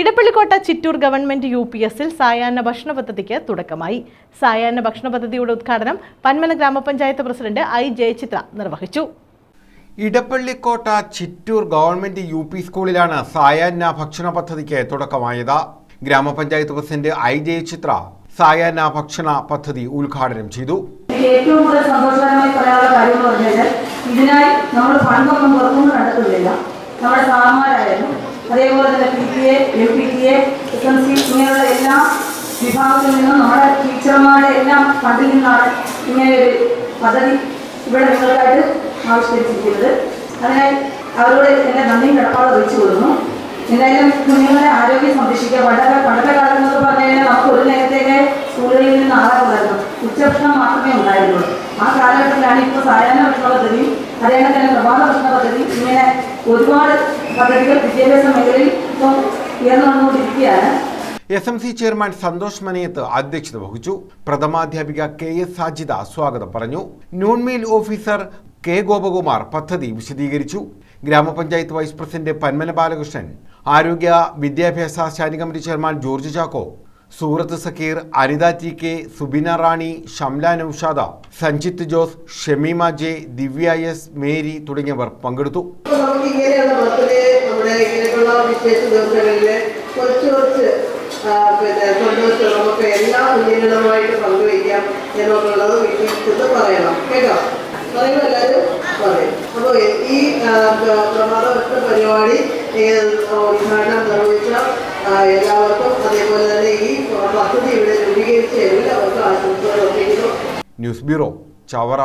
Edappallikotta Chittur government U P എസിൽ സായാഹ്ന ഭക്ഷണ പദ്ധതിക്ക് തുടക്കമായി. സായാഹ്ന ഭക്ഷണ പദ്ധതിയുടെ ഉദ്ഘാടനം പന്മന ഗ്രാമപഞ്ചായത്ത് പ്രസിഡന്റ് ഐ ജയചിത്ര നിർവഹിച്ചു. Edappallikotta Chittur government U P സ്കൂളിലാണ് സായാഹ്ന ഭക്ഷണ പദ്ധതിക്ക് തുടക്കമായത്. ഗ്രാമപഞ്ചായത്ത് പ്രസിഡന്റ് ഐ ജയചിത്ര സായാഹ്ന ഭക്ഷണ പദ്ധതി ഉദ്ഘാടനം ചെയ്തു. ഏറ്റവും കൂടുതൽ സന്തോഷകരമായി പറയാനുള്ള കാര്യം എന്ന് പറഞ്ഞാൽ ഇതിനായി നമ്മൾ ഫണ്ടൊന്നും പുറത്തുനിന്ന് കണ്ടെത്തുന്നില്ല നമ്മുടെ സാറന്മാരായാലും അതേപോലെ തന്നെ P T A M P T S M C ഇങ്ങനെയുള്ള എല്ലാ വിഭാഗത്തിൽ നിന്നും നമ്മുടെ ടീച്ചർമാരുടെ എല്ലാം ഫണ്ടിൽ നിന്നാണ് ഇങ്ങനെ ഒരു പദ്ധതി ഇവിടെ നിങ്ങൾക്കായിട്ട് ആവിഷ്കരിച്ചിരിക്കുന്നത്. അതിനായി അവരോട് എന്റെ നന്ദിയും കടപ്പാട് അറിയിച്ചു കൊടുക്കുന്നു എന്തായാലും കുഞ്ഞുങ്ങളുടെ ആരോഗ്യ സംരക്ഷിക്കുക സ്കൂളുകളിൽ നിന്ന് ഉച്ചഭക്ഷണം മാത്രമേ ഉണ്ടായിരുന്നുള്ളൂ. ആ കാലഘട്ടത്തിലാണ് ഇപ്പോൾ സായാഹ്ന ഭക്ഷണ പദ്ധതി അതേപോലെ തന്നെ പ്രഭാത ഭക്ഷണ പദ്ധതി ഇങ്ങനെ ഒരുപാട് പദ്ധതികൾ വിദ്യാഭ്യാസ മേഖലയിൽ ഇപ്പം ഉയർന്നു വന്നുകൊണ്ടിരിക്കുകയാണ്. S M C chairman Santhosh Manayath അധ്യക്ഷത വഹിച്ചു. പ്രഥമാധ്യാപിക കെ എസ് സാജിത സ്വാഗതം പറഞ്ഞു. നോൺമെയിൽ ഓഫീസർ കെ ഗോപകുമാർ പദ്ധതി വിശദീകരിച്ചു. ഗ്രാമപഞ്ചായത്ത് വൈസ് പ്രസിഡന്റ് പന്മന ബാലകൃഷ്ണൻ ആരോഗ്യ വിദ്യാഭ്യാസ standing committee chairman George Chacko Surath Sakkir Anitha T K Subina Rani Shamla Noushada Sanjith Jose Shameema J Divya S Mary തുടങ്ങിയവർ പങ്കെടുത്തു. പറയണം. കേട്ടോ? അപ്പോൾ ഈ പരിപാടി ഉദ്ഘാടനം നിർവഹിച്ച എല്ലാവർക്കും അതേപോലെ ന്യൂസ് ബ്യൂറോ ചവറ.